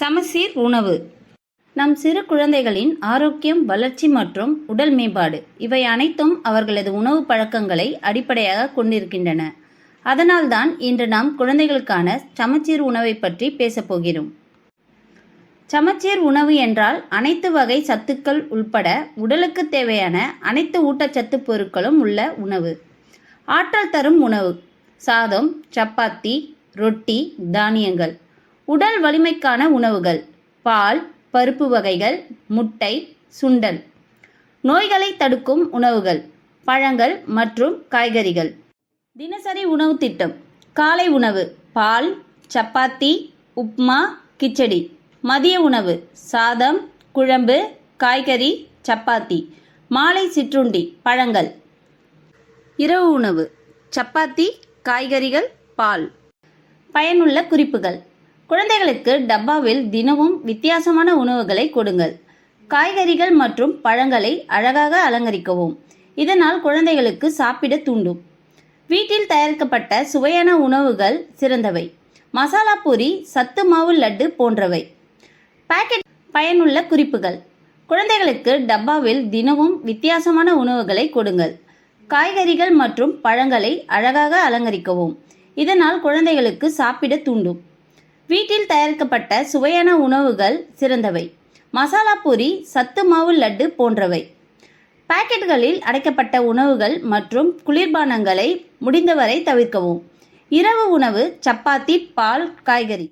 சமசீர் உணவு. நம் சிறு குழந்தைகளின் ஆரோக்கியம் வளர்ச்சி மற்றும் உடல் மேம்பாடு இவை அனைத்தும் அவர்களது உணவு பழக்கங்களை அடிப்படையாக கொண்டிருக்கின்றன. அதனால்தான் இன்று நாம் குழந்தைகளுக்கான சமச்சீர் உணவை பற்றி பேசப் போகிறோம். சமச்சீர் உணவு என்றால் அனைத்து வகை சத்துக்கள் உள்பட உடலுக்கு தேவையான அனைத்து ஊட்டச்சத்து பொருட்களும் உள்ள உணவு. ஆற்றல் தரும் உணவு. சாதம் சப்பாத்தி ரொட்டி தானியங்கள். உடல் வலிமைக்கான உணவுகள். பால் பருப்பு வகைகள் முட்டை சுண்டல். நோய்களை தடுக்கும் உணவுகள். பழங்கள் மற்றும் காய்கறிகள். தினசரி உணவு திட்டம். காலை உணவு. பால் சப்பாத்தி உப்மா கிச்சடி. மதிய உணவு. சாதம் குழம்பு காய்கறி சப்பாத்தி. மாலை சிற்றுண்டி பழங்கள். இரவு உணவு. சப்பாத்தி காய்கறிகள் பால். பயனுள்ள குறிப்புகள். குழந்தைகளுக்கு டப்பாவில் தினமும் வித்தியாசமான உணவுகளை கொடுங்கள். காய்கறிகள் மற்றும் பழங்களை அழகாக அலங்கரிக்கவும். இதனால் குழந்தைகளுக்கு சாப்பிட தூண்டும். வீட்டில் தயாரிக்கப்பட்ட சுவையான உணவுகள் சிறந்தவை. மசாலா பூரி சத்து மாவு லட்டு போன்றவை. பாக்கெட் பயனுள்ள குறிப்புகள். குழந்தைகளுக்கு டப்பாவில் தினமும் வித்தியாசமான உணவுகளை கொடுங்கள். காய்கறிகள் மற்றும் பழங்களை அழகாக அலங்கரிக்கவும். இதனால் குழந்தைகளுக்கு சாப்பிட தூண்டும். வீட்டில் தயாரிக்கப்பட்ட சுவையான உணவுகள் சிறந்தவை. மசாலா பூரி சத்து மாவு லட்டு போன்றவை. பாக்கெட்டுகளில் அடைக்கப்பட்ட உணவுகள் மற்றும் குளிர்பானங்களை முடிந்தவரை தவிர்க்கவும். இரவு உணவு சப்பாத்தி பால் காய்கறி.